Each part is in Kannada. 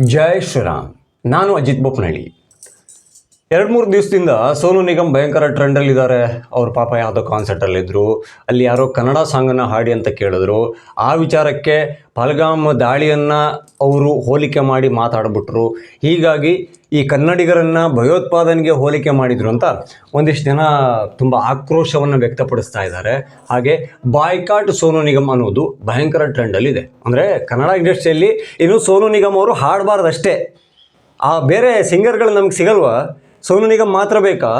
ಜೈ ಶ್ರೀರಾಮ್. ನಾನು ಅಜಿತ್ ಬೊಪ್ಪನಹಳ್ಳಿ ಎರಡು ಮೂರು ದಿವಸದಿಂದ ಸೋನು ನಿಗಮ್ ಭಯಂಕರ ಟ್ರೆಂಡಲ್ಲಿದ್ದಾರೆ. ಅವ್ರ ಪಾಪ ಯಾವುದೋ ಕಾನ್ಸರ್ಟಲ್ಲಿದ್ದರು ಅಲ್ಲಿ ಯಾರೋ ಕನ್ನಡ ಸಾಂಗನ್ನು ಹಾಡಿ ಅಂತ ಕೇಳಿದ್ರು. ಆ ವಿಚಾರಕ್ಕೆ ಪಲ್ಗಾಮ್ ದಾಳಿಯನ್ನು ಅವರು ಹೋಲಿಕೆ ಮಾಡಿ ಮಾತಾಡ್ಬಿಟ್ರು. ಹೀಗಾಗಿ ಈ ಕನ್ನಡಿಗರನ್ನು ಭಯೋತ್ಪಾದನೆಗೆ ಹೋಲಿಕೆ ಮಾಡಿದ್ರು ಅಂತ ಒಂದಿಷ್ಟು ಜನ ತುಂಬ ಆಕ್ರೋಶವನ್ನು ವ್ಯಕ್ತಪಡಿಸ್ತಾ ಇದ್ದಾರೆ. ಹಾಗೆ ಬಾಯ್ಕಾಟ್ ಸೋನು ನಿಗಮ್ ಅನ್ನೋದು ಭಯಂಕರ ಟ್ರೆಂಡಲ್ಲಿದೆ ಅಂದರೆ ಕನ್ನಡ ಇಂಡಸ್ಟ್ರಿಯಲ್ಲಿ ಇನ್ನು ಸೋನು ನಿಗಮ್ ಅವರು ಹಾಡಬಾರ್ದಷ್ಟೇ. ಆ ಬೇರೆ ಸಿಂಗರ್ಗಳು ನಮ್ಗೆ ಸಿಗಲ್ವಾ? ಸೋನು ನಿಗಮ್ ಮಾತ್ರ ಬೇಕಾ?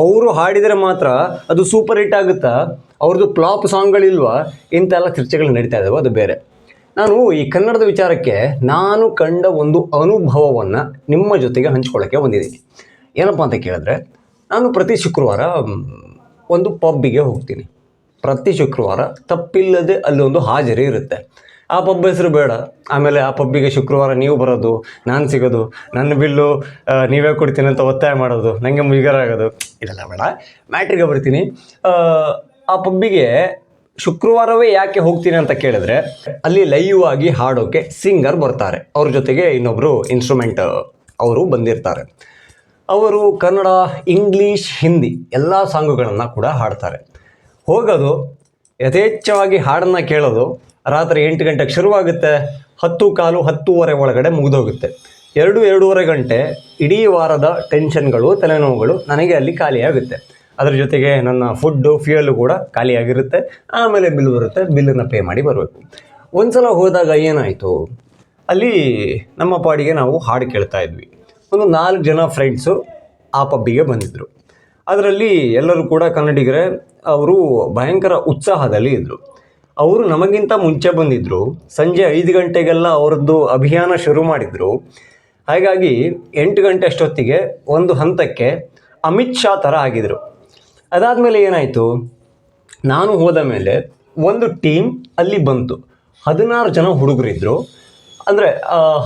ಅವರು ಹಾಡಿದರೆ ಮಾತ್ರ ಅದು ಸೂಪರ್ ಹಿಟ್ ಆಗುತ್ತಾ? ಅವ್ರದ್ದು ಪ್ಲಾಪ್ ಸಾಂಗ್ಗಳಿಲ್ವಾ? ಎಲ್ಲ ಚರ್ಚೆಗಳು ನಡೀತಾ ಇದ್ದಾವೆ ಅದು ಬೇರೆ. ನಾನು ಈ ಕನ್ನಡದ ವಿಚಾರಕ್ಕೆ ನಾನು ಕಂಡ ಒಂದು ಅನುಭವವನ್ನು ನಿಮ್ಮ ಜೊತೆಗೆ ಹಂಚ್ಕೊಳ್ಳೋಕ್ಕೆ ಬಂದಿದ್ದೀನಿ. ಏನಪ್ಪ ಅಂತ ಕೇಳಿದ್ರೆ ನಾನು ಪ್ರತಿ ಶುಕ್ರವಾರ ಒಂದು ಪಬ್ಬಿಗೆ ಹೋಗ್ತೀನಿ. ಪ್ರತಿ ಶುಕ್ರವಾರ ತಪ್ಪಿಲ್ಲದೆ ಅಲ್ಲೊಂದು ಹಾಜರಿ ಇರುತ್ತೆ. ಆ ಪಬ್ ಹೆಸರು ಬೇಡ. ಆಮೇಲೆ ಆ ಪಬ್ಬಿಗೆ ಶುಕ್ರವಾರ ನೀವು ಬರೋದು ನಾನು ಸಿಗೋದು ನನ್ನ ಬಿಲ್ಲು ನೀವೇ ಕೊಡ್ತೀನಿ ಅಂತ ಒತ್ತಾಯ ಮಾಡೋದು ನನಗೆ ಮುಜುಗರ ಆಗೋದು ಇದೆಲ್ಲ ಬೇಡ. ಮ್ಯಾಟ್ರಿಗೆ ಬರ್ತೀನಿ. ಆ, ಆ ಪಬ್ಬಿಗೆ ಶುಕ್ರವಾರವೇ ಯಾಕೆ ಹೋಗ್ತೀನಿ ಅಂತ ಕೇಳಿದ್ರೆ ಅಲ್ಲಿ ಲೈವ್ ಆಗಿ ಹಾಡೋಕೆ ಸಿಂಗರ್ ಬರ್ತಾರೆ. ಅವ್ರ ಜೊತೆಗೆ ಇನ್ನೊಬ್ಬರು ಇನ್ಸ್ಟ್ರೂಮೆಂಟ್ ಅವರು ಬಂದಿರ್ತಾರೆ. ಅವರು ಕನ್ನಡ ಇಂಗ್ಲೀಷ್ ಹಿಂದಿ ಎಲ್ಲ ಸಾಂಗುಗಳನ್ನು ಕೂಡ ಹಾಡ್ತಾರೆ. ಹೋಗೋದು, ಯಥೇಚ್ಛವಾಗಿ ಹಾಡನ್ನು ಕೇಳೋದು ರಾತ್ರಿ ಎಂಟು ಗಂಟೆಗೆ ಶುರುವಾಗುತ್ತೆ. ಹತ್ತು ಕಾಲು ಹತ್ತೂವರೆ ಒಳಗಡೆ ಮುಗಿದೋಗುತ್ತೆ. ಎರಡು ಎರಡೂವರೆ ಗಂಟೆ ಇಡೀ ವಾರದ ಟೆನ್ಷನ್ಗಳು ತಲೆನೋವುಗಳು ನನಗೆ ಅಲ್ಲಿ ಖಾಲಿಯಾಗುತ್ತೆ. ಅದ್ರ ಜೊತೆಗೆ ನನ್ನ ಫುಡ್ಡು ಫ್ಯೂಯಲು ಕೂಡ ಖಾಲಿಯಾಗಿರುತ್ತೆ. ಆಮೇಲೆ ಬಿಲ್ ಬರುತ್ತೆ. ಬಿಲ್ಲನ್ನು ಪೇ ಮಾಡಿ ಬರಬೇಕು. ಒಂದ್ಸಲ ಹೋದಾಗ ಏನಾಯಿತು? ಅಲ್ಲಿ ನಮ್ಮ ಪಾಡಿಗೆ ನಾವು ಹಾಡು ಕೇಳ್ತಾ ಇದ್ವಿ. ಒಂದು ನಾಲ್ಕು ಜನ ಫ್ರೆಂಡ್ಸು ಆ ಪಬ್ಬಿಗೆ ಬಂದಿದ್ದರು ಅದರಲ್ಲಿ ಎಲ್ಲರೂ ಕೂಡ ಕನ್ನಡಿಗರೇ, ಅವರು ಭಯಂಕರ ಉತ್ಸಾಹದಲ್ಲಿ ಇದ್ದರು ಅವರು ನಮಗಿಂತ ಮುಂಚೆ ಬಂದಿದ್ದರು ಸಂಜೆ ಐದು ಗಂಟೆಗೆಲ್ಲ ಅವರದ್ದು ಅಭಿಯಾನ ಶುರು ಮಾಡಿದರು. ಹಾಗಾಗಿ ಎಂಟು ಗಂಟೆ ಅಷ್ಟೊತ್ತಿಗೆ ಒಂದು ಹಂತಕ್ಕೆ ಅಮಿತ್ ಶಾ ಥರ ಆಗಿದರು. ಅದಾದಮೇಲೆ ಏನಾಯಿತು? ನಾನು ಹೋದ ಮೇಲೆ ಒಂದು ಟೀಮ್ ಅಲ್ಲಿ ಬಂತು. ಹದಿನಾರು ಜನ ಹುಡುಗರಿದ್ದರು ಅಂದರೆ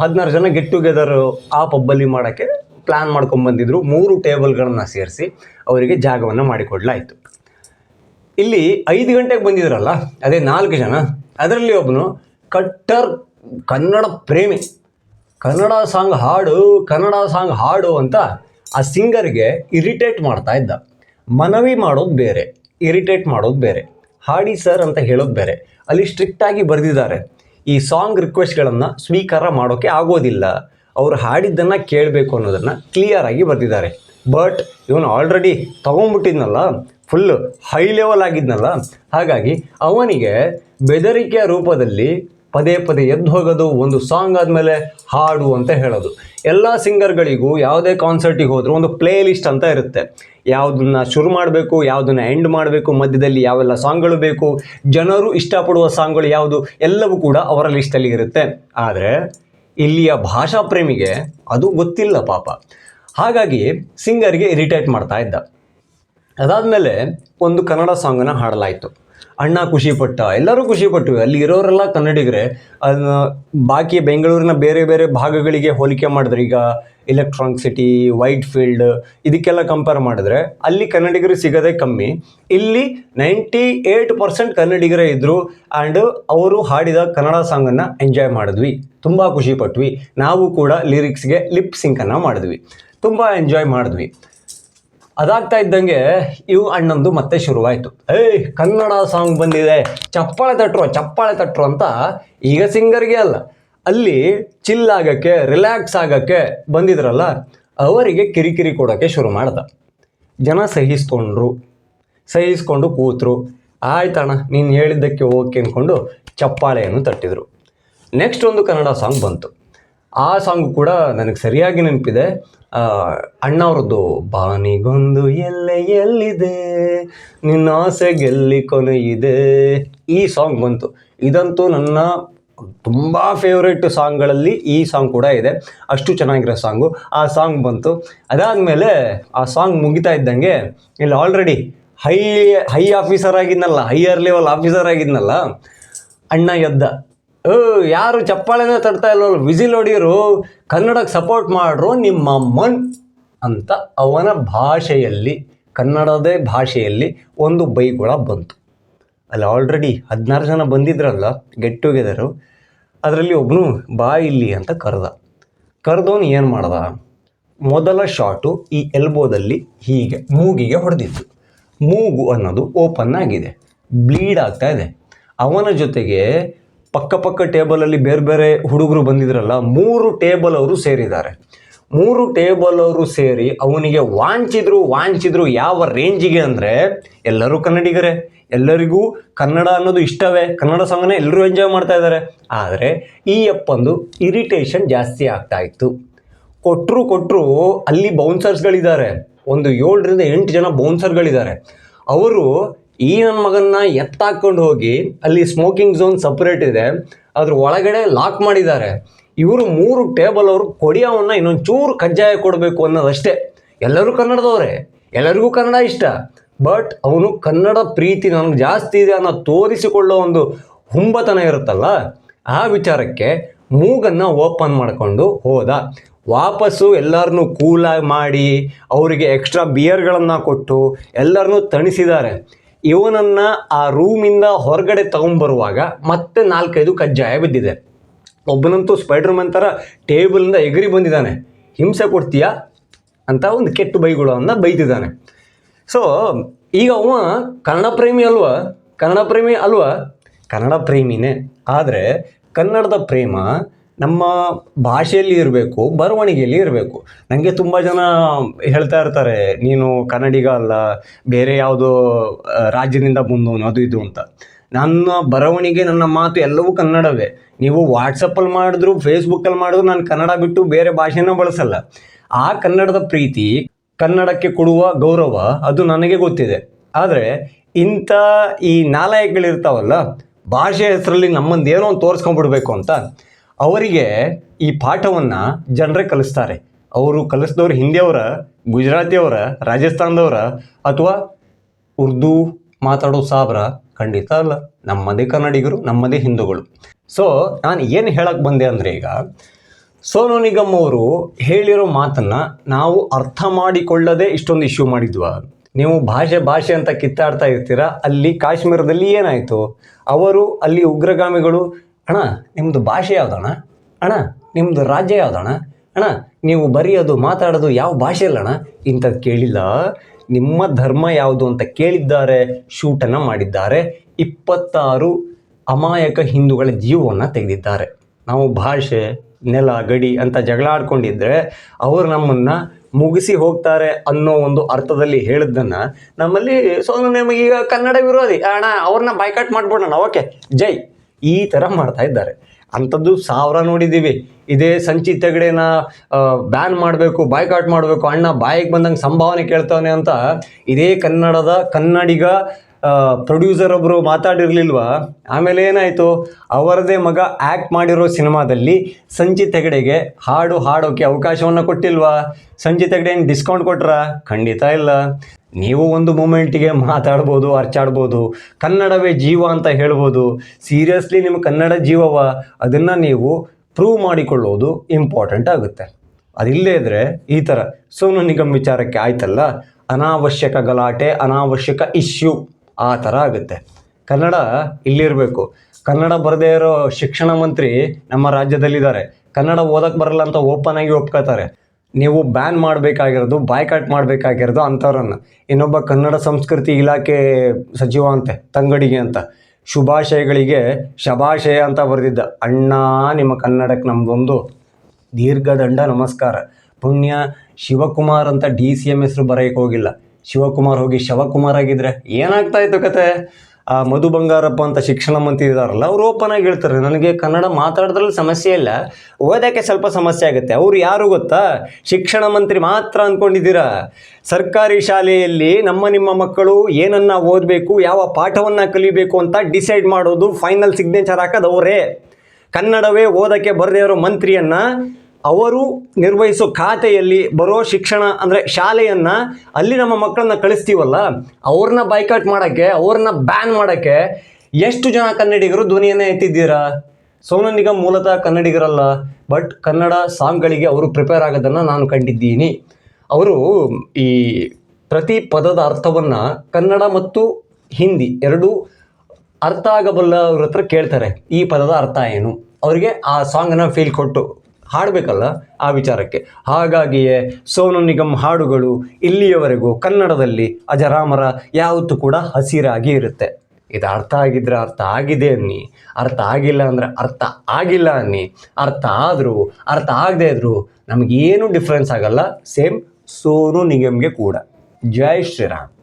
ಹದಿನಾರು ಜನ ಗೆಟ್ ಟುಗೆದರ್ ಆ ಪಬ್ಬಲ್ಲಿ ಮಾಡೋಕ್ಕೆ ಪ್ಲ್ಯಾನ್ ಮಾಡ್ಕೊಂಡು ಬಂದಿದ್ರು. ಮೂರು ಟೇಬಲ್ಗಳನ್ನು ಸೇರಿಸಿ ಅವರಿಗೆ ಜಾಗವನ್ನು ಮಾಡಿಕೊಡ್ಲಾಯಿತು. ಇಲ್ಲಿ ಐದು ಗಂಟೆಗೆ ಬಂದಿದ್ರಲ್ಲ, ಅದೇ ನಾಲ್ಕು ಜನ, ಅದರಲ್ಲಿ ಒಬ್ಬನು ಕಟ್ಟರ್ ಕನ್ನಡ ಪ್ರೇಮಿ. ಕನ್ನಡ ಸಾಂಗ್ ಹಾಡು, ಕನ್ನಡ ಸಾಂಗ್ ಹಾಡು ಅಂತ ಆ ಸಿಂಗರ್ಗೆ ಇರಿಟೇಟ್ ಮಾಡ್ತಾ ಇದ್ದ. ಮನವಿ ಮಾಡೋದು ಬೇರೆ ಇರಿಟೇಟ್ ಮಾಡೋದು ಬೇರೆ, ಹಾಡಿ ಸರ್ ಅಂತ ಹೇಳೋದು ಬೇರೆ. ಅಲ್ಲಿ ಸ್ಟ್ರಿಕ್ಟಾಗಿ ಬರೆದಿದ್ದಾರೆ. ಈ ಸಾಂಗ್ ರಿಕ್ವೆಸ್ಟ್ಗಳನ್ನು ಸ್ವೀಕಾರ ಮಾಡೋಕ್ಕೆ ಆಗೋದಿಲ್ಲ. ಅವರು ಹಾಡಿದ್ದನ್ನು ಕೇಳಬೇಕು ಅನ್ನೋದನ್ನು ಕ್ಲಿಯರಾಗಿ ಬರೆದಿದ್ದಾರೆ. ಬಟ್ ಇವನು ಆಲ್ರೆಡಿ ತೊಗೊಂಡ್ಬಿಟ್ಟಿದ್ನಲ್ಲ ಫುಲ್ ಹೈ ಲೆವೆಲ್ ಆಗಿದ್ನಲ್ಲ, ಹಾಗಾಗಿ ಅವನಿಗೆ ಬೆದರಿಕೆಯ ರೂಪದಲ್ಲಿ ಪದೇ ಪದೇ ಎದ್ದು ಹೋಗೋದು, ಒಂದು ಸಾಂಗ್ ಆದಮೇಲೆ ಹಾಡು ಅಂತ ಹೇಳೋದು. ಎಲ್ಲ ಸಿಂಗರ್ಗಳಿಗೂ ಯಾವುದೇ ಕಾನ್ಸರ್ಟಿಗೆ ಹೋದರೂ ಒಂದು ಪ್ಲೇ ಲಿಸ್ಟ್ ಅಂತ ಇರುತ್ತೆ. ಯಾವುದನ್ನ ಶುರು ಮಾಡಬೇಕು, ಯಾವುದನ್ನ ಎಂಡ್ ಮಾಡಬೇಕು, ಮಧ್ಯದಲ್ಲಿ ಯಾವೆಲ್ಲ ಸಾಂಗ್ಗಳು ಬೇಕು, ಜನರು ಇಷ್ಟಪಡುವ ಸಾಂಗ್ಗಳು ಯಾವುದು, ಎಲ್ಲವೂ ಕೂಡ ಅವರ ಲಿಸ್ಟಲ್ಲಿ ಇರುತ್ತೆ. ಆದರೆ, ಇಲ್ಲಿಯ ಭಾಷಾ ಪ್ರೇಮಿಗೆ ಅದು ಗೊತ್ತಿಲ್ಲ ಪಾಪ. ಹಾಗಾಗಿ ಸಿಂಗರ್ಗೆ ಇರಿಟೇಟ್ ಮಾಡ್ತಾ ಇದ್ದ. ಅದಾದಮೇಲೆ ಒಂದು ಕನ್ನಡ ಸಾಂಗನ್ನು ಹಾಡಲಾಯಿತು. ಅಣ್ಣ ಖುಷಿಪಟ್ಟ, ಎಲ್ಲರೂ ಖುಷಿಪಟ್ಟು ಅಲ್ಲಿ ಇರೋರೆಲ್ಲ ಕನ್ನಡಿಗರೇ. ಅದನ್ನ ಬಾಕಿ ಬೆಂಗಳೂರಿನ ಬೇರೆ ಬೇರೆ ಭಾಗಗಳಿಗೆ ಹೋಲಿಕೆ ಮಾಡಿದ್ರೆ ಈಗ ಎಲೆಕ್ಟ್ರಾನಿಕ್ ಸಿಟಿ ವೈಟ್ ಫೀಲ್ಡ್ ಇದಕ್ಕೆಲ್ಲ ಕಂಪೇರ್ ಮಾಡಿದ್ರೆ ಅಲ್ಲಿ ಕನ್ನಡಿಗರು ಸಿಗೋದೇ ಕಮ್ಮಿ. ಇಲ್ಲಿ ನೈಂಟಿ ಏಯ್ಟ್ ಪರ್ಸೆಂಟ್ ಕನ್ನಡಿಗರೇ ಇದ್ದರು ಆ್ಯಂಡ್ ಅವರು ಹಾಡಿದ ಕನ್ನಡ ಸಾಂಗನ್ನು ಎಂಜಾಯ್ ಮಾಡಿದ್ವಿ. ತುಂಬ ಖುಷಿಪಟ್ವಿ. ನಾವು ಕೂಡ ಲಿರಿಕ್ಸ್ಗೆ ಲಿಪ್ ಸಿಂಕನ್ನು ಮಾಡಿದ್ವಿ. ತುಂಬ ಎಂಜಾಯ್ ಮಾಡಿದ್ವಿ. ಅದಾಗ್ತಾ ಇದ್ದಂಗೆ ಇವು ಅಣ್ಣಂದು ಮತ್ತೆ ಶುರುವಾಯಿತು. ಏಯ್, ಕನ್ನಡ ಸಾಂಗ್ ಬಂದಿದೆ. ಚಪ್ಪಾಳೆ ತಟ್ರು ಚಪ್ಪಾಳೆ ತಟ್ರು ಅಂತ ಈಗ ಸಿಂಗರ್ಗೆ ಅಲ್ಲ. ಅಲ್ಲಿ ಚಿಲ್ ಆಗಕ್ಕೆ ರಿಲ್ಯಾಕ್ಸ್ ಆಗಕ್ಕೆ ಬಂದಿದ್ರಲ್ಲ, ಅವರಿಗೆ ಕಿರಿಕಿರಿ ಕೊಡೋಕ್ಕೆ ಶುರು ಮಾಡ್ದ. ಜನ ಸಹಿಸ್ಕೊಂಡ್ರು. ಸಹಿಸ್ಕೊಂಡು ಕೂತರು. ಆಯ್ತಣ್ಣ ನೀನು ಹೇಳಿದ್ದಕ್ಕೆ ಓಕೆ ಅಂದ್ಕೊಂಡು ಚಪ್ಪಾಳೆಯನ್ನು ತಟ್ಟಿದರು. ನೆಕ್ಸ್ಟ್ ಒಂದು ಕನ್ನಡ ಸಾಂಗ್ ಬಂತು. ಆ ಸಾಂಗ್ ಕೂಡ ನನಗೆ ಸರಿಯಾಗಿ ನೆನಪಿದೆ. ಅಣ್ಣವ್ರದ್ದು ಬಾನಿಗೊಂದು ಎಲ್ಲೆ ಎಲ್ಲಿದೆ? ನಿನ್ನ ಆಸೆ ಗೆಲ್ಲಿ ಕೊನೆ ಈ ಸಾಂಗ್ ಬಂತು ಇದಂತೂ ನನ್ನ ತುಂಬ ಫೇವ್ರೇಟ್ ಸಾಂಗ್ಗಳಲ್ಲಿ ಈ ಸಾಂಗ್ ಕೂಡ ಇದೆ. ಅಷ್ಟು ಚೆನ್ನಾಗಿರೋ ಸಾಂಗು. ಆ ಸಾಂಗ್ ಬಂತು. ಅದಾದಮೇಲೆ ಆ ಸಾಂಗ್ ಮುಗಿತಾ ಇದ್ದಂಗೆ ಇಲ್ಲಿ ಆಲ್ರೆಡಿ ಹೈ ಹೈ ಆಫೀಸರ್ ಆಗಿದ್ನಲ್ಲ ಹೈಯರ್ ಲೆವೆಲ್ ಆಫೀಸರ್ ಆಗಿದ್ನಲ್ಲ, ಅಣ್ಣ ಎದ್ದ. ಯಾರು ಚಪ್ಪಾಳೆನ ತಡ್ತಾ ಇಲ್ವಲ್ಲ, ವಿಸಿಲ್ ಹೊಡಿಯೋರು ಕನ್ನಡಕ್ಕೆ ಸಪೋರ್ಟ್ ಮಾಡ್ರು ನಿಮ್ಮ ಮನ್ ಅಂತ ಅವನ ಭಾಷೆಯಲ್ಲಿ, ಕನ್ನಡದೇ ಭಾಷೆಯಲ್ಲಿ ಒಂದು ಬೈಗುಳ ಬಂತು. ಅಲ್ಲಿ ಆಲ್ರೆಡಿ ಹದಿನಾರು ಜನ ಬಂದಿದ್ರಲ್ಲ ಗೆಟ್ ಟುಗೆದರು ಅದರಲ್ಲಿ ಒಬ್ಬನು ಬಾ ಇಲ್ಲಿ ಅಂತ ಕರೆದ. ಕರೆದವನು ಏನು ಮಾಡ್ದ? ಮೊದಲ ಶಾಟು ಈ ಎಲ್ಬೋದಲ್ಲಿ ಹೀಗೆ, ಮೂಗಿಗೆ ಹೊಡೆದಿತ್ತು. ಮೂಗು ಅನ್ನೋದು ಓಪನ್ ಆಗಿದೆ ಬ್ಲೀಡ್ ಆಗ್ತಾ ಇದೆ. ಅವನ ಜೊತೆಗೆ ಪಕ್ಕ ಪಕ್ಕ ಟೇಬಲಲ್ಲಿ ಬೇರೆ ಬೇರೆ ಹುಡುಗರು ಬಂದಿದ್ರಲ್ಲ, ಮೂರು ಟೇಬಲ್ ಅವರು ಸೇರಿದ್ದಾರೆ. ಮೂರು ಟೇಬಲ್ ಅವರು ಸೇರಿ ಅವನಿಗೆ ವಾಂಚಿದ್ರು ವಾಂಚಿದ್ರು ಯಾವ ರೇಂಜಿಗೆ ಅಂದರೆ ಎಲ್ಲರೂ ಕನ್ನಡಿಗರೇ. ಎಲ್ಲರಿಗೂ ಕನ್ನಡ ಅನ್ನೋದು ಇಷ್ಟವೇ. ಕನ್ನಡ ಸಾಂಗನ್ನ ಎಲ್ಲರೂ ಎಂಜಾಯ್ ಮಾಡ್ತಾ ಇದ್ದಾರೆ. ಆದರೆ ಈ ಅಪ್ಪಂದು ಇರಿಟೇಷನ್ ಜಾಸ್ತಿ ಆಗ್ತಾ ಇತ್ತು. ಕೊಟ್ಟರು ಕೊಟ್ಟರು ಅಲ್ಲಿ ಬೌನ್ಸರ್ಸ್ಗಳಿದ್ದಾರೆ ಒಂದು ಏಳರಿಂದ ಎಂಟು ಜನ ಬೌನ್ಸರ್ಗಳಿದ್ದಾರೆ ಅವರು ಈ ನನ್ನ ಮಗನ್ನ ಎತ್ತಾಕೊಂಡು ಹೋಗಿ ಅಲ್ಲಿ ಸ್ಮೋಕಿಂಗ್ ಝೋನ್ ಸಪ್ರೇಟ್ ಇದೆ. ಅದ್ರ ಒಳಗಡೆ ಲಾಕ್ ಮಾಡಿದ್ದಾರೆ. ಇವರು ಮೂರು ಟೇಬಲ್ ಅವರು ಕೊಡಿಯವನ್ನ ಇನ್ನೊಂದು ಚೂರು ಕಜ್ಜಾಯ ಕೊಡಬೇಕು ಅನ್ನೋದಷ್ಟೇ. ಎಲ್ಲರೂ ಕನ್ನಡದವರೇ. ಎಲ್ಲರಿಗೂ ಕನ್ನಡ ಇಷ್ಟ. ಬಟ್ ಅವನು ಕನ್ನಡ ಪ್ರೀತಿ ನನಗೆ ಜಾಸ್ತಿ ಇದೆ ಅನ್ನೋ ತೋರಿಸಿಕೊಳ್ಳೋ ಒಂದು ಹುಂಬತನ ಇರುತ್ತಲ್ಲ, ಆ ವಿಚಾರಕ್ಕೆ ಮೂಗನ್ನು ಓಪನ್ ಮಾಡಿಕೊಂಡು ಹೋದ. ವಾಪಸ್ಸು ಎಲ್ಲರನ್ನೂ ಕೂಲಾಗಿ ಮಾಡಿ, ಅವರಿಗೆ ಎಕ್ಸ್ಟ್ರಾ ಬಿಯರ್ಗಳನ್ನು ಕೊಟ್ಟು ಎಲ್ಲರನ್ನೂ ತಣಿಸಿದ್ದಾರೆ. ಇವನನ್ನು ಆ ರೂಮಿಂದ ಹೊರಗಡೆ ತಗೊಂಬರುವಾಗ ಮತ್ತೆ ನಾಲ್ಕೈದು ಕಜ್ಜಾಯ ಬಿದ್ದಿದೆ. ಒಬ್ಬನಂತೂ ಸ್ಪೈಡರ್ ಮ್ಯಾನ್ ಥರ ಟೇಬಲಿಂದ ಎಗರಿ ಬಂದಿದ್ದಾನೆ. ಹಿಂಸೆ ಕೊಡ್ತೀಯಾ ಅಂತ ಒಂದು ಕೆಟ್ಟ ಬೈಗುಳವನ್ನು ಬೈತಿದ್ದಾನೆ. ಸೊ ಈಗ ಅವ ಕನ್ನಡ ಪ್ರೇಮಿ ಅಲ್ವಾ? ಕನ್ನಡ ಪ್ರೇಮಿ ಅಲ್ವಾ? ಕನ್ನಡ ಪ್ರೇಮಿನೇ. ಆದರೆ ಕನ್ನಡದ ಪ್ರೇಮ ನಮ್ಮ ಭಾಷೆಯಲ್ಲಿ ಇರಬೇಕು, ಬರವಣಿಗೆಯಲ್ಲಿ ಇರಬೇಕು. ನನಗೆ ತುಂಬ ಜನ ಹೇಳ್ತಾ ಇರ್ತಾರೆ, ನೀನು ಕನ್ನಡಿಗ ಅಲ್ಲ, ಬೇರೆ ಯಾವುದೋ ರಾಜ್ಯದಿಂದ ಬಂದವನು ಅದು ಇದು ಅಂತ. ನನ್ನ ಬರವಣಿಗೆ, ನನ್ನ ಮಾತು ಎಲ್ಲವೂ ಕನ್ನಡವೇ. ನೀವು ವಾಟ್ಸಪ್ಪಲ್ಲಿ ಮಾಡಿದ್ರು ಫೇಸ್ಬುಕ್ಕಲ್ಲಿ ಮಾಡಿದ್ರು, ನಾನು ಕನ್ನಡ ಬಿಟ್ಟು ಬೇರೆ ಭಾಷೆನ ಬಳಸಲ್ಲ. ಆ ಕನ್ನಡದ ಪ್ರೀತಿ, ಕನ್ನಡಕ್ಕೆ ಕೊಡುವ ಗೌರವ, ಅದು ನನಗೆ ಗೊತ್ತಿದೆ. ಆದರೆ, ಇಂಥ ಈ ನಾಲಾಯಕಗಳಿರ್ತಾವಲ್ಲ, ಭಾಷೆ ಹೆಸರಲ್ಲಿ ನಮ್ಮಂದು ಏನೋ ಒಂದು ತೋರಿಸ್ಕೊಂಡ್ಬಿಡ್ಬೇಕು ಅಂತ. ಅವರಿಗೆ ಈ ಪಾಠವನ್ನು ಜನರೇ ಕಲಿಸ್ತಾರೆ. ಅವರು ಕಲಿಸಿದವ್ರು ಹಿಂದಿಯವರ, ಗುಜರಾತಿಯವರ, ರಾಜಸ್ಥಾನದವರ ಅಥವಾ ಉರ್ದು ಮಾತಾಡೋ ಸಾಬ್ರ ಖಂಡಿತ ಅಲ್ಲ. ನಮ್ಮದೇ ಕನ್ನಡಿಗರು, ನಮ್ಮದೇ ಹಿಂದೂಗಳು. ಸೊ ನಾನು ಏನು ಹೇಳಕ್ಕೆ ಬಂದೆ ಅಂದರೆ ಈಗ, ಸೋನು ನಿಗಮ್ ಅವರು ಹೇಳಿರೋ ಮಾತನ್ನು ನಾವು ಅರ್ಥ ಮಾಡಿಕೊಳ್ಳದೆ ಇಷ್ಟೊಂದು ಇಶ್ಯೂ ಮಾಡಿದ್ವ? ನೀವು ಭಾಷೆ ಭಾಷೆ ಅಂತ ಕಿತ್ತಾಡ್ತಾ ಇರ್ತೀರ? ಅಲ್ಲಿ ಕಾಶ್ಮೀರದಲ್ಲಿ ಏನಾಯಿತು? ಅವರು, ಅಲ್ಲಿ ಉಗ್ರಗಾಮಿಗಳು ಅಣ್ಣ ನಿಮ್ಮದು ಭಾಷೆ ಯಾವ್ದಣ್ಣ? ಅಣ್ಣ ನಿಮ್ಮದು ರಾಜ್ಯ ಯಾವ್ದಣ್ಣ? ಅಣ್ಣ, ನೀವು ಬರೆಯೋದು, ಮಾತಾಡೋದು ಯಾವ ಭಾಷೆ ಅಲ್ಲಣ್ಣ? ಇಂಥದ್ದು ಕೇಳಿಲ್ಲ. ನಿಮ್ಮ ಧರ್ಮ ಯಾವುದು ಅಂತ ಕೇಳಿದ್ದಾರೆ, ಶೂಟನ್ನು ಮಾಡಿದ್ದಾರೆ. ಇಪ್ಪತ್ತಾರು ಅಮಾಯಕ ಹಿಂದೂಗಳ ಜೀವವನ್ನು ತೆಗೆದಿದ್ದಾರೆ. ನಾವು ಭಾಷೆ, ನೆಲ, ಗಡಿ ಅಂತ ಜಗಳ ಆಡ್ಕೊಂಡಿದ್ರೆ ಅವರು ನಮ್ಮನ್ನು ಮುಗಿಸಿ ಹೋಗ್ತಾರೆ ಅನ್ನೋ ಒಂದು ಅರ್ಥದಲ್ಲಿ ಹೇಳಿದ್ದನ್ನು ನಮ್ಮಲ್ಲಿ ಸೊ ನಮಗೀಗ ಕನ್ನಡ ವಿರೋಧಿ. ಅಣ್ಣ, ಅವ್ರನ್ನ ಬೈಕಾಟ್ ಮಾಡ್ಬಿಡೋಣ. ಓಕೆ, ಜೈ. ಈ ಥರ ಮಾಡ್ತಾ ಇದ್ದಾರೆ. ಅಂಥದ್ದು ಸಾವಿರ ನೋಡಿದ್ದೀವಿ. ಇದೇ ಸಂಚಿ ತೆಗಡೆನ ಬ್ಯಾನ್ ಮಾಡಬೇಕು ಬಾಯ್ಕಾಟ್ ಮಾಡಬೇಕು, ಅಣ್ಣ ಬಾಯಿಗೆ ಬಂದಂಗೆ ಸಂಭಾವನೆ ಕೇಳ್ತಾನೆ ಅಂತ ಇದೇ ಕನ್ನಡದ ಕನ್ನಡಿಗ ಪ್ರೊಡ್ಯೂಸರ್ ಒಬ್ಬರು ಮಾತಾಡಿರಲಿಲ್ವ? ಆಮೇಲೆ ಏನಾಯಿತು? ಅವರದೇ ಮಗ ಆ್ಯಕ್ಟ್ ಮಾಡಿರೋ ಸಿನಿಮಾದಲ್ಲಿ ಸಂಚಿತ್ ಹೆಗಡೆಗೆ ಹಾಡು ಹಾಡೋಕ್ಕೆ ಅವಕಾಶವನ್ನು ಕೊಟ್ಟಿಲ್ವಾ? ಸಂಚಿತ್ ಹೆಗಡೆ ಏನು ಡಿಸ್ಕೌಂಟ್ ಕೊಟ್ರಾ? ಖಂಡಿತ ಇಲ್ಲ. ನೀವು ಒಂದು ಮೂಮೆಂಟಿಗೆ ಮಾತಾಡ್ಬೋದು, ಅರ್ಚಾಡ್ಬೋದು, ಕನ್ನಡವೇ ಜೀವ ಅಂತ ಹೇಳ್ಬೋದು, ಸೀರಿಯಸ್ಲಿ ನಿಮ್ಮ ಕನ್ನಡ ಜೀವವ, ಅದನ್ನು ನೀವು ಪ್ರೂವ್ ಮಾಡಿಕೊಳ್ಳೋದು ಇಂಪಾರ್ಟೆಂಟ್ ಆಗುತ್ತೆ. ಅದಿಲ್ಲದೇ ಇದ್ದರೆ ಈ ಥರ ಸೋನು ನಿಗಮ್ ವಿಚಾರಕ್ಕೆ ಆಯ್ತಲ್ಲ? ಅನಾವಶ್ಯಕ ಗಲಾಟೆ, ಅನಾವಶ್ಯಕ ಇಶ್ಯೂ ಆ ಥರ ಆಗುತ್ತೆ. ಕನ್ನಡ ಇಲ್ಲಿರಬೇಕು. ಕನ್ನಡ ಬರದೇ ಇರೋ ಶಿಕ್ಷಣ ಮಂತ್ರಿ ನಮ್ಮ ರಾಜ್ಯದಲ್ಲಿದ್ದಾರೆ. ಕನ್ನಡ ಓದಕ್ಕೆ ಬರಲ್ಲ ಅಂತ ಓಪನ್ ಆಗಿ ಒಪ್ಕೋತಾರೆ. ನೀವು ಬ್ಯಾನ್ ಮಾಡಬೇಕಾಗಿರೋದು ಬಾಯ್ಕಾಟ್ ಮಾಡಬೇಕಾಗಿರೋದು ಅಂಥವ್ರನ್ನು. ಇನ್ನೊಬ್ಬ ಕನ್ನಡ ಸಂಸ್ಕೃತಿ ಇಲಾಖೆ ಸಚಿವ ಅಂತೆ, ತಂಗಡಿಗೆ ಅಂತ. ಶುಭಾಶಯಗಳಿಗೆ ಶಭಾಶಯ ಅಂತ ಬರೆದಿದ್ದ. ಅಣ್ಣ, ನಿಮ್ಮ ಕನ್ನಡಕ್ಕೆ ನಮ್ಮದೊಂದು ದೀರ್ಘದಂಡ ನಮಸ್ಕಾರ. ಪುಣ್ಯ ಶಿವಕುಮಾರ್ ಅಂತ ಡಿ ಸಿ ಎಂ ಹೆಸರು ಬರೆಯಕ್ಕೆ ಹೋಗಿಲ್ಲ. ಶಿವಕುಮಾರ್ ಹೋಗಿ ಶವಕುಮಾರ್ ಆಗಿದ್ರೆ ಏನಾಗ್ತಾಯಿತ್ತು ಕತೆ? ಆ ಮಧು ಬಂಗಾರಪ್ಪ ಅಂತ ಶಿಕ್ಷಣ ಮಂತ್ರಿ ಇದಾರಲ್ಲ, ಅವ್ರು ಓಪನ್ ಆಗಿ ಹೇಳ್ತಾರೆ, ನನಗೆ ಕನ್ನಡ ಮಾತಾಡೋದ್ರಲ್ಲಿ ಸಮಸ್ಯೆ ಇಲ್ಲ, ಓದೋಕ್ಕೆ ಸ್ವಲ್ಪ ಸಮಸ್ಯೆ ಆಗುತ್ತೆ. ಅವ್ರು ಯಾರು ಗೊತ್ತಾ? ಶಿಕ್ಷಣ ಮಂತ್ರಿ ಮಾತ್ರ ಅಂದ್ಕೊಂಡಿದ್ದೀರಾ? ಸರ್ಕಾರಿ ಶಾಲೆಯಲ್ಲಿ ನಮ್ಮ ನಿಮ್ಮ ಮಕ್ಕಳು ಏನನ್ನ ಓದಬೇಕು, ಯಾವ ಪಾಠವನ್ನು ಕಲಿಬೇಕು ಅಂತ ಡಿಸೈಡ್ ಮಾಡೋದು ಫೈನಲ್ ಸಿಗ್ನೇಚರ್ ಹಾಕೋದು ಅವರೇ. ಕನ್ನಡವೇ ಓದಕ್ಕೆ ಬರದೇ ಇರೋ ಮಂತ್ರಿಯನ್ನ ಅವರು ನಿರ್ವಹಿಸೋ ಖಾತೆಯಲ್ಲಿ ಬರೋ ಶಿಕ್ಷಣ ಅಂದರೆ ಶಾಲೆಯನ್ನು ಅಲ್ಲಿ ನಮ್ಮ ಮಕ್ಕಳನ್ನ ಕಳಿಸ್ತೀವಲ್ಲ, ಅವ್ರನ್ನ ಬೈಕಾಟ್ ಮಾಡೋಕ್ಕೆ, ಅವ್ರನ್ನ ಬ್ಯಾನ್ ಮಾಡೋಕ್ಕೆ ಎಷ್ಟು ಜನ ಕನ್ನಡಿಗರು ಧ್ವನಿಯನ್ನೇ ಎತ್ತಿದ್ದೀರಾ? ಸೋನು ನಿಗಮ್ ಮೂಲತಃ ಕನ್ನಡಿಗರಲ್ಲ ಬಟ್ ಕನ್ನಡ ಸಾಂಗ್ಗಳಿಗೆ ಅವರು ಪ್ರಿಪೇರ್ ಆಗೋದನ್ನು ನಾನು ಕಂಡಿದ್ದೀನಿ. ಅವರು ಈ ಪ್ರತಿ ಪದದ ಅರ್ಥವನ್ನು ಕನ್ನಡ ಮತ್ತು ಹಿಂದಿ ಎರಡೂ ಅರ್ಥ ಆಗಬಲ್ಲವ್ರ ಹತ್ರ ಕೇಳ್ತಾರೆ, ಈ ಪದದ ಅರ್ಥ ಏನು? ಅವರಿಗೆ ಆ ಸಾಂಗನ್ನು ಫೀಲ್ ಕೊಟ್ಟು. ಹಾಡಬೇಕಲ್ಲ ಆ ವಿಚಾರಕ್ಕೆ. ಹಾಗಾಗಿಯೇ ಸೋನು ನಿಗಮ್ ಹಾಡುಗಳು ಇಲ್ಲಿಯವರೆಗೂ ಕನ್ನಡದಲ್ಲಿ ಅಜರಾಮರ ಯಾವತ್ತೂ ಕೂಡ ಹಸಿರಾಗಿ ಇರುತ್ತೆ. ಇದು ಅರ್ಥ ಆಗಿದ್ರೆ ಅರ್ಥ ಆಗಿದೆ ಅನ್ನಿ. ಅರ್ಥ ಆಗಿಲ್ಲ ಅಂದ್ರೆ ಅರ್ಥ ಆಗಿಲ್ಲ ಅನ್ನಿ. ಅರ್ಥ ಆದರೂ, ಅರ್ಥ ಆಗದೆ ಇದ್ರೂ ನಮಗೇನು ಡಿಫ್ರೆನ್ಸ್ ಆಗಲ್ಲ. ಸೇಮ್ ಸೋನು ನಿಗಮ್ಗೆ ಕೂಡ. ಜೈ ಶ್ರೀರಾಮ್.